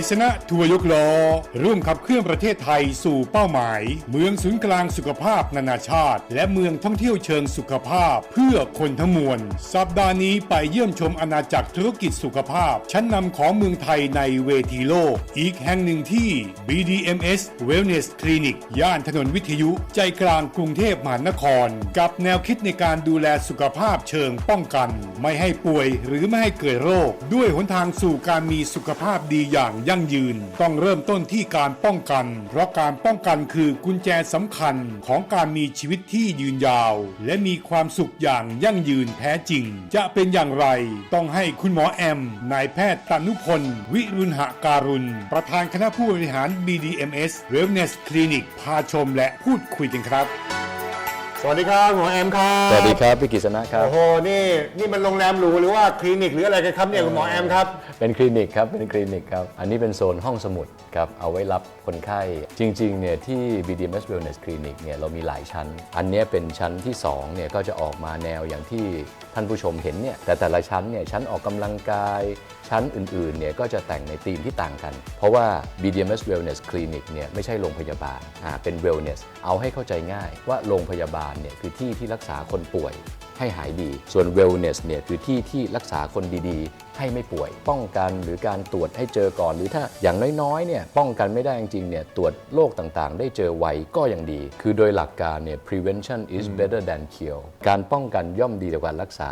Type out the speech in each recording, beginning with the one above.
กษณะทัวร์ยกล้อร่วมขับเคลื่อนประเทศไทยสู่เป้าหมาย เมืองศูนย์กลางสุขภาพนานาชาติ และเมืองท่องเที่ยวเชิงสุขภาพ เพื่อคนทั้งมวล สัปดาห์นี้ไปเยี่ยมชมอาณาจักรธุรกิจสุขภาพ ชั้นนำของเมืองไทยในเวทีโลก อีกแห่งหนึ่งที่ BDMS Wellness Clinic ย่านถนนวิทยุใจกลางกรุงเทพมหานคร กับแนวคิดในการดูแลสุขภาพเชิงป้องกัน ไม่ให้ป่วยหรือไม่ให้เกิดโรค ด้วยหนทางสู่การมีสุขภาพดีอย่างยั่งยืน ต้องเริ่มต้นที่การป้องกัน เพราะการป้องกันคือกุญแจสำคัญของการมีชีวิตที่ยืนยาว และมีความสุขอย่างยั่งยืนแท้จริง จะเป็นอย่างไร ต้องให้คุณหมอแอมนายแพทย์ตนุพล วิรุณหการุณ ประธานคณะผู้บริหาร BDMS Wellness Clinic พาชมและพูดคุยกันครับ สวัสดีครับหมอแอมครับสวัสดีครับพี่กิษณะครับโอ้โหนี่นี่มันโรงแรมหรูหรือว่าคลินิกหรืออะไรกันครับเนี่ยคุณหมอแอมครับเป็นคลินิกครับเป็นคลินิกครับอันนี้เป็นโซนห้องสมุดครับเอาไว้รับคนไข้จริงๆเนี่ยที่ BDMS Wellness Clinic เนี่ยเรามีหลายชั้น อันเนี้ยเป็นชั้นที่2เนี่ยก็จะออกมาแนวอย่างที่ท่านผู้ชมเห็นเนี่ยแต่แต่ละชั้นเนี่ยชั้นออกกำลังกาย ชั้นอื่นๆเนี่ยก็จะแต่งในธีมที่ต่างกัน เพราะว่า BDMS Wellness Clinic เนี่ยไม่ใช่โรงพยาบาลอ่าเป็น Wellness เอาให้เข้าใจง่ายว่าโรงพยาบาลเนี่ยคือที่ที่รักษาคนป่วยให้หายดี ส่วน wellness เนี่ยคือที่ที่รักษาคนดีๆ ให้ไม่ป่วย ป้องกันหรือการตรวจให้เจอก่อน หรือถ้าอย่างน้อยๆ เนี่ยป้องกันไม่ได้จริงๆ เนี่ยตรวจโรคต่างๆ ได้เจอไวก็ยังดี คือโดยหลักการเนี่ย prevention is better than cure การป้องกันย่อมดีกว่าการรักษา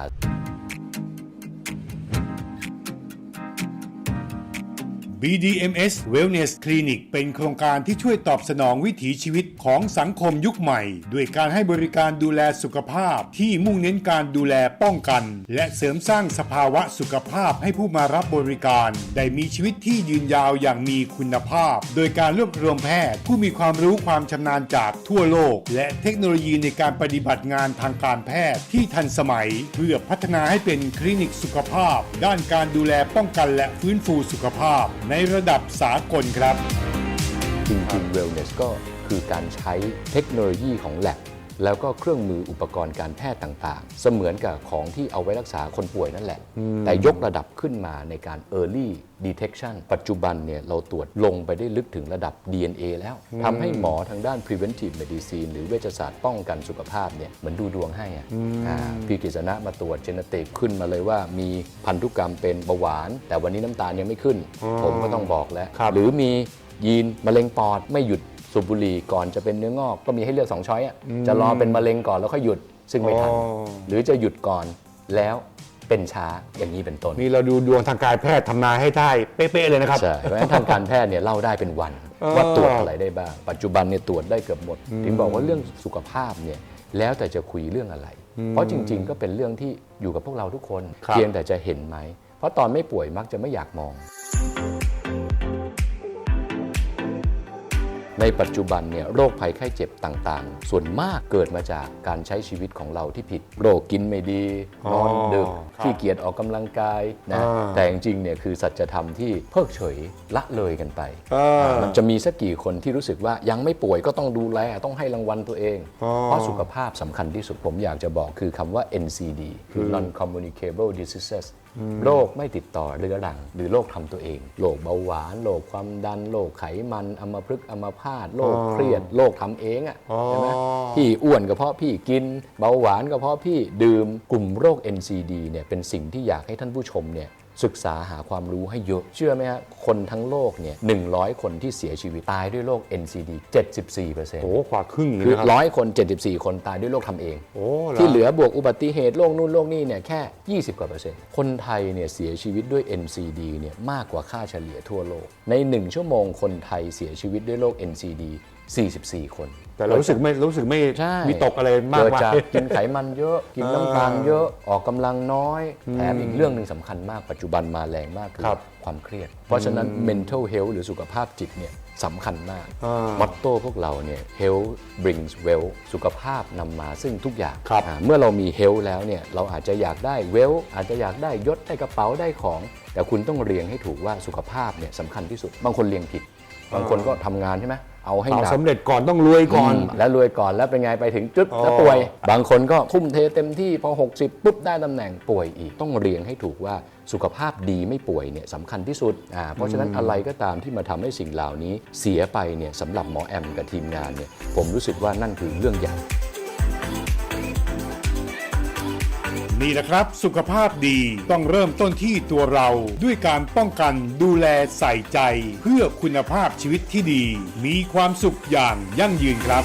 BDMS Wellness Clinic เป็นโครงการที่ช่วยตอบสนองวิถีชีวิตของสังคมยุคใหม่ ด้วยการให้บริการดูแลสุขภาพที่มุ่งเน้นการดูแลป้องกัน และเสริมสร้างสภาวะสุขภาพให้ผู้มารับบริการ ได้มีชีวิตที่ยืนยาวอย่างมีคุณภาพ โดยการรวบรวมแพทย์ ผู้มีความรู้ความชำนาญจากทั่วโลก และเทคโนโลยีในการปฏิบัติงานทางการแพทย์ที่ทันสมัย เพื่อพัฒนาให้เป็นคลินิกสุขภาพ ด้านการดูแลป้องกันและฟื้นฟูสุขภาพในระดับสากลครับ จริงๆ wellness ก็คือการใช้เทคโนโลยีของ lab แล้วก็เครื่องมืออุปกรณ์การแพทย์ต่างๆ เสมือนกับของที่เอาไว้รักษาคนป่วยนั่นแหละ แต่ยกระดับขึ้นมาในการ early detection ปัจจุบันเนี่ยเราตรวจลงไปได้ลึกถึงระดับ DNA แล้วทำให้หมอทางด้าน preventive medicine หรือเวชศาสตร์ป้องกันสุขภาพเนี่ยเหมือนดูดวงให้อะอ่าพี่กฤษณะมาตรวจเจเนติกขึ้นมาเลยว่ามีพันธุกรรมเป็นเบาหวาน แต่วันนี้น้ำตาลยังไม่ขึ้น ผมก็ต้องบอกแล้วครับหรือมียีนมะเร็งปอดไม่หยุด สูบบุหรี่ก่อนจะเป็นเนื้องอกก็มีให้เลือกสองช้อยอะจะรอเป็นมะเร็งก่อนแล้วค่อยหยุดซึ่งไม่ทันอ๋อหรือจะหยุดก่อนแล้วเป็นช้าอย่างนี้เป็นต้นนี่เราดูดวงทางการแพทย์ทำนายให้ได้เป๊ะๆเลยนะครับใช่เพราะฉะนั้นทางการแพทย์เนี่ยเล่าได้เป็นวันเออว่าตรวจอะไรได้บ้าง ปัจจุบันเนี่ยตรวจได้เกือบหมด ถึงบอกว่าเรื่องสุขภาพเนี่ยแล้วแต่จะคุยเรื่องอะไร เพราะจริง ๆ ก็เป็นเรื่องที่อยู่กับพวกเราทุกคนครับเพียงแต่จะเห็นไหมเพราะตอนไม่ป่วยมักจะไม่อยากมอง ในปัจจุบันเนี่ยโรคภัยไข้เจ็บต่างๆ ส่วนมากเกิดมาจากการใช้ชีวิตของเราที่ผิด โรคกินไม่ดีนอนดึกครับขี้เกียจออกกำลังกายนะอ่าแต่จริงๆเนี่ยคือสัจธรรมที่เพิกเฉยละเลยกันไปเออมันจะมีสักกี่คนที่รู้สึกว่ายังไม่ป่วยก็ต้องดูแลต้องให้รางวัลตัวเองอ๋อเพราะสุขภาพสำคัญที่สุดผมอยากจะบอกคือคำว่า NCD คือ non communicable diseases โรคไม่ติดต่อเรื้อรัง หรือโรคทำตัวเองโรคเบาหวานโรคความดันโรคไขมันอัมพฤกษ์อัมพาตโรคเครียดโรคทำเองอะอ๋อใช่ไหมพี่อ้วนก็เพราะพี่กิน เบาหวานก็เพราะพี่ดื่มกลุ่มโรค NCD เนี่ยเป็นสิ่งที่อยากให้ท่านผู้ชมเนี่ย ศึกษาหาความรู้ให้เยอะ เชื่อไหมฮะคนทั้งโลกเนี่ย100คนที่เสียชีวิตตายด้วยโรค NCD 74%โอ้กว่าครึ่งเลยคือนะครับร้อยคน 74 คนตายด้วยโรคทำเอง โอ้เหรอที่เหลือบวกอุบัติเหตุโรคนู่นโรคนี่เนี่ยแค่ 20 กว่าเปอร์เซ็นต์ คนไทยเนี่ยเสียชีวิตด้วย NCD เนี่ยมากกว่าค่าเฉลี่ยทั่วโลก ใน 1 ชั่วโมงคนไทยเสียชีวิตด้วยโรค NCD 44 คน แต่เรารู้สึกไม่รู้สึกไม่ใช่ มีตกอะไรมากเกิดมาย จากกินไขมันเยอะ กินน้ำตาลเยอะออกกำลังน้อยแถมอีกเรื่องหนึ่งสำคัญมากปัจจุบันมาแรงมากคือครับความเครียด เพราะฉะนั้น mental health หรือสุขภาพจิตเนี่ยสำคัญมากอ่ามอตโต้พวกเราเนี่ย health brings wealth สุขภาพนำมาซึ่งทุกอย่างครับ อ่าเมื่อเรามี health แล้วเนี่ยเราอาจจะอยากได้ wealth อาจจะอยากได้ยศได้กระเป๋าได้ของ แต่คุณต้องเรียงให้ถูกว่าสุขภาพเนี่ยสำคัญที่สุด บางคนเรียงผิด บางคนก็ทำงานใช่ไหม เอาให้สาวหนักสำเร็จก่อนต้องรวยก่อน มแล้วรวยก่อนแล้วเป็นไงไปถึงจุดอ๋อ แล้วป่วย บางคนก็ทุ่มเทเต็มที่พอ 60 ปุ๊บได้ตำแหน่งป่วยอีก ต้องเรียงให้ถูกว่าสุขภาพดีไม่ป่วยเนี่ยสำคัญที่สุดอ่าเพราะฉะนั้นอะไรก็ตามที่มาทำให้สิ่งเหล่านี้เสียไปเนี่ยสำหรับหมอแอมกับทีมงานเนี่ยผมรู้สึกว่านั่นคือเรื่องใหญ่ นี่แหละครับ สุขภาพดีต้องเริ่มต้นที่ตัวเรา ด้วยการป้องกันดูแลใส่ใจ เพื่อคุณภาพชีวิตที่ดี มีความสุขอย่างยั่งยืนครับ